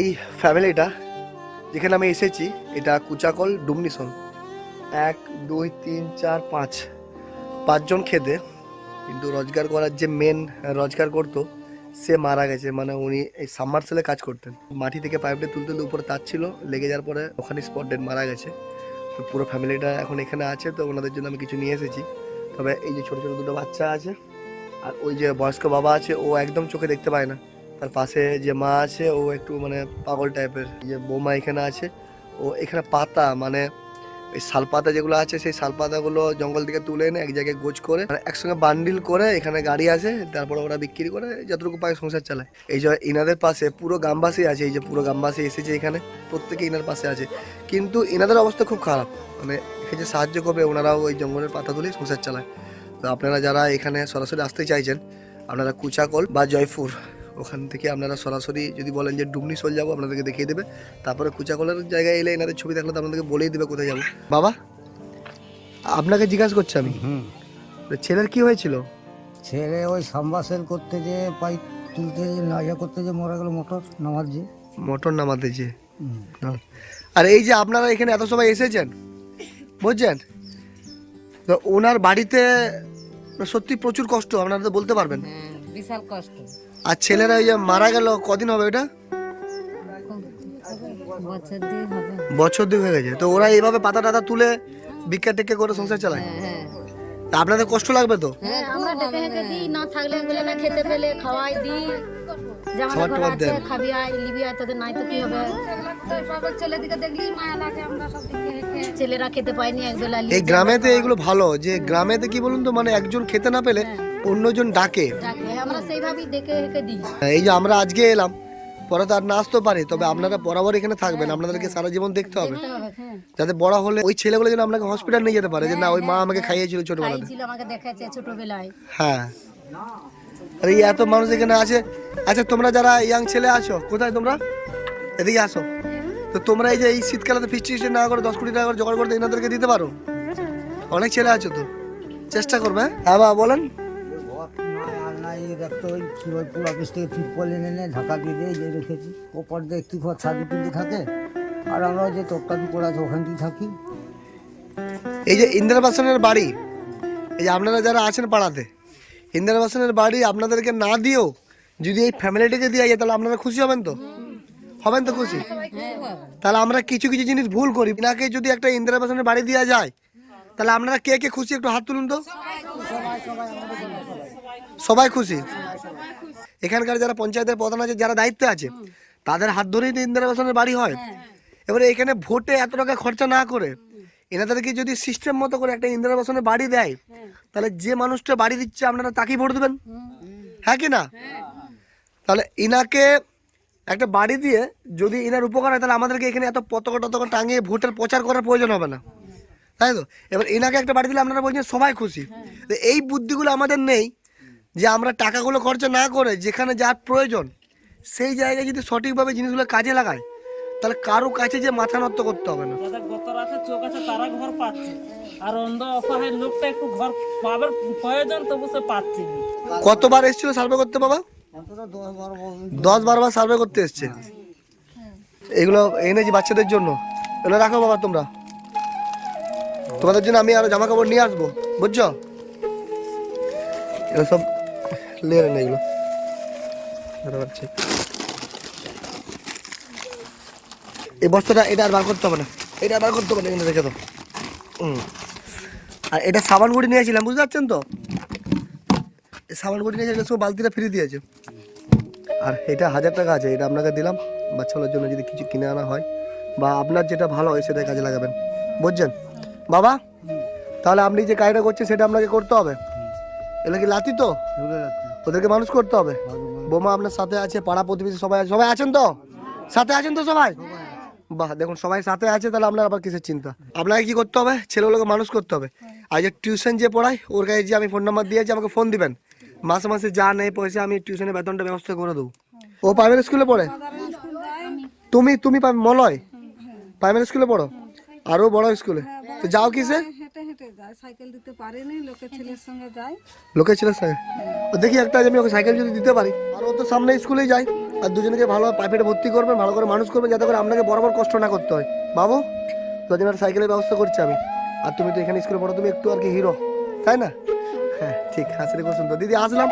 এই ফ্যামিলিটা যেখানে আমি এসেছি, এটা কুচাকল ডুমনিসন। এক, দুই, তিন, চার, পাঁচ, পাঁচজন খেতে। কিন্তু রোজগার করার যে মেন রোজগার করতো, সে মারা গেছে। মানে উনি এই সাবমার্সেলে কাজ করতেন। মাটি থেকে পাইপটা তুলতে তুলতে উপরে তার ছিল, লেগে যাওয়ার পরে ওখানে স্পট ডেড মারা গেছে। তো পুরো ফ্যামিলিটা এখন এখানে আছে, তো ওনাদের জন্য আমি কিছু নিয়ে এসেছি। তবে এই যে ছোটো ছোটো দুটো বাচ্চা আছে, আর ওই যে বয়স্ক বাবা আছে, ও একদম চোখে দেখতে পায় না। তার পাশে যে মা আছে, ও একটু মানে পাগল টাইপের। যে বৌমা এখানে আছে, ও এখানে পাতা মানে এই শালপাতা যেগুলো আছে, সেই শালপাতাগুলো জঙ্গল থেকে তুলে এনে এক জায়গায় গোছ করে মানে একসঙ্গে বান্ডিল করে এখানে গাড়ি আসে, তারপরে ওরা বিক্রি করে, যতটুকু পায় সংসার চালায়। এই যে ইনাদের পাশে পুরো গ্রামবাসী আছে, এই যে পুরো গ্রামবাসী এসেছে এখানে, প্রত্যেকে ইনার পাশে আছে। কিন্তু ইনাদের অবস্থা খুব খারাপ মানে এখানে যে সাহায্য করবে, ওনারাও ওই জঙ্গলের পাতা তুলে সংসার চালায়। তো আপনারা যারা এখানে সরাসরি আসতে চাইছেন, আপনারা কুচাকল বা জয়পুর ওখান থেকে আপনারা সরাসরি যদি বলেন যে ডুমনি সোল যাব আপনাদেরকে দেখিয়ে দেবে। তারপরে কুচাকলের জায়গায় এলে এনাদের ছবি দেখলে তো আপনাদেরকে বলেই দেবে কোথায় যাব। বাবা আপনাকে জিজ্ঞাসা করছি আমি। হুম। তো ছেলের কি হয়েছিল? ছেলে ওই সাম্বাসেল করতে যে পাইপ তুলতে যে না ইয়ে করতে যে মরে গেল মোটর নামার যে মোটর নামাতে যে। হুম। আর এই যে আপনারা এখানে এত সময় এসেছেন বুঝছেন? তো ওনার বাড়িতে সত্যি প্রচুর কষ্ট আপনারা তো বলতে পারবেন। হ্যাঁ বিশাল কষ্ট। আর ছেলেরা ওই যে মারা গেল কদিন হবে এটা বছর দিয়ে দুই হয়ে গেছে। তো ওরা এইভাবে পাতা টাতা তুলে ভিক্ষা টেক্কা করে সংসার চালায়? হ্যাঁ তা আপনাদের কষ্ট লাগবে তো? হ্যাঁ আমরা দিই না থাকলে না খেতে পেলে খাওয়াই দিই। যে খাবার আমাদের ঘরে টাবার আছে দেন? খাবি আয় লিবি আয় তোদের নাই তো কি হবে? ছেলেদিকে দেখলেই মায়া লাগে আমরা সব ছেলেরা খেতে পায়নি এই গ্রামেতে এগুলো ভালো যে গ্রামেতে কি বলুন তো মানে একজন খেতে না পেলে অন্যজন ডাকে। ডাকে আমরা সেইভাবেই ডেকে হেঁকে দিই। এই যে আমরা আজকে এলাম পরে তো আর না আসতেও পারি তবে আপনারা বরাবর এখানে থাকবেন আপনাদেরকে সারা জীবন দেখতে হবে। হ্যাঁ। যাতে বড় হলে ওই ছেলেগুলো যেন আপনাকে হসপিটাল নিয়ে যেতে পারে যে না ওই মা আমাকে খাইয়েছিল ছোটবেলাতে। আমাকে দেখেছে ছোটবেলায়। হ্যাঁ। আর এত মানুষ এখানে আছে। আচ্ছা তোমরা যারা ইয়াং ছেলে আছো কোথায় তোমরা? এদিকে আসো। তো তোমরা এই যে এই শীতকালে তো ফিস্টি ফিস্টি না করে দশ কোটি টাকা করে জোগাড় করতে এনাদেরকে দিতে পারো? অনেক ছেলে আছো তো। চেষ্টা করবে হ্যাঁ? হ্যাঁ বাবা বলেন। নাই দেখতো ওই শিবপুর অফিস থেকে তিরপল এনে এনে ঢাকা দিয়ে দিয়ে যে রেখেছি। ওপর দিয়ে একটি ঘর ছাদি তুলতে থাকে। আর আমরা ওই যে তোপটাদি পড়ে আছে ওখানটাই থাকি। এই যে ইন্দিরাবাসনের বাড়ি এই যে আপনারা যারা আছেন পাড়াতে ইন্দিরাবাসনের বাড়ি আপনাদেরকে না দিয়েও যদি এই ফ্যামিলিটিকে দিয়ে যায় তাহলে আপনারা খুশি হবেন তো? হবেন তো খুশি? তাহলে আমরা কিছু কিছু জিনিস ভুল করি। নাকে যদি একটা ইন্দিরাবাসনের বাড়ি দেওয়া যায় তাহলে আপনারা কে কে খুশি একটু হাত তুলুন তো? সবাই খুশি। এখানকার যারা পঞ্চায়েতের প্রধান আছে, যারা দায়িত্বে আছে, তাদের হাত ধরেই তো ইন্দিরাবাসনের বাড়ি হয়। এবারে এখানে ভোটে এত টাকা খরচা না করে এনাদেরকে যদি সিস্টেম মতো করে একটা ইন্দিরাবাসনের বাড়ি দেয়, তাহলে যে মানুষটা বাড়ি দিচ্ছে, আপনারা তাকেই ভোট দেবেন? হ্যাঁ কি না? তাহলে ইনাকে একটা বাড়ি দিয়ে যদি ইনার উপকার হয়, তাহলে আমাদেরকে এখানে এত পতাকা টতাকা টাঙিয়ে ভোটের প্রচার করার প্রয়োজন হবে না। তাই তো? এবার এনাকে একটা বাড়ি দিলে আপনারা বলছেন সবাই খুশি। এই বুদ্ধিগুলো আমাদের নেই। যে আমরা টাকাগুলো খরচা না করে যেখানে যার প্রয়োজন সেই জায়গায় যদি সঠিকভাবে জিনিসগুলো কাজে লাগায় তাহলে কারও কাছে যে মাথা নত করতে হবে না। যাদের গতর আছে চোখ আছে তারা ঘর পাচ্ছে। আর অন্ধ অসহায় লোকটা একটু ঘর পাবার প্রয়োজন তবু সে পাচ্ছে কতবার এসেছিল সার্ভে করতে বাবা? দশ বারো বারবার সার্ভে করতে এসছে। এগুলো এনেছি বাচ্চাদের জন্য। এগুলো রাখো বাবা তোমরা। তোমাদের জন্য আমি আরও জামা কাপড় নিয়ে আসব বুঝছ? এগুলো নিয়ে নেন এগুলো। এই বস্তাটা, এটা আর বার করতে হবে না। এটা আর বার করতে হবে না, এখানে রেখে হুম। আর এটা সাবান গুঁড়ি নিয়েছিলাম, বুঝতে পারছেন তো? সাবান গুঁড়ি নিয়েছিলাম সব বালতিটা ফ্রি দিয়েছে। আর এটা হাজার টাকা আছে, এটা আপনাকে দিলাম। বাচ্চাগুলোর জন্য যদি কিছু কিনে আনা হয়, বা আপনার যেটা ভালো হয় সেটা কাজে লাগাবেন। বুঝছেন? বাবা, তাহলে আপনি যে কাজটা করছেন, সেটা আপনাকে করতে হবে। এগুলো কি লাতি তো? ওদেরকে মানুষ করতে হবে। বোমা আপনার সাথে আছে, পাড়া প্রতিবেশী সবাই আছে। সবাই আছেন তো? সাথে আছেন তো সবাই? বাহ, দেখুন, সবাই সাথে আছে, তাহলে আপনার আবার কিসের চিন্তা? আপনাকে কি করতে হবে? ছেলেগুলোকে মানুষ করতে হবে। আর যে টিউশন যে পড়ায়, ওর কাছে যে আমি ফোন নাম্বার দিয়েছি, আমাকে ফোন দিবেন। মাসে মাসে যা নেই পয়সা, আমি টিউশনের বেতনটা ব্যবস্থা করে দেবো। ও প্রাইমারি স্কুলে পড়ে? তুমি তুমি মলয়? প্রাইমারি স্কুলে পড়ো? আরও বড় স্কুলে তো যাও কিসে? সাইকেল দিতে পারেনি সঙ্গে যায়। ছেলের সঙ্গে? দেখি একটা আমি ওকে সাইকেল যদি দিতে পারি। আর ও তো সামনে স্কুলেই যায়। আর ভালো ভর্তি করবেন ভালো করে মানুষ করবেন যাতে করে আপনাকে বরাবর কষ্ট না করতে হয়। বাবু আর সাইকেলের ব্যবস্থা করছি আমি। আর তুমি তো এখানে স্কুলে পড়ো, তুমি একটু আর কি হিরো তাই না? হ্যাঁ ঠিক হাসি রেখে শুনতো দিদি, আসলাম।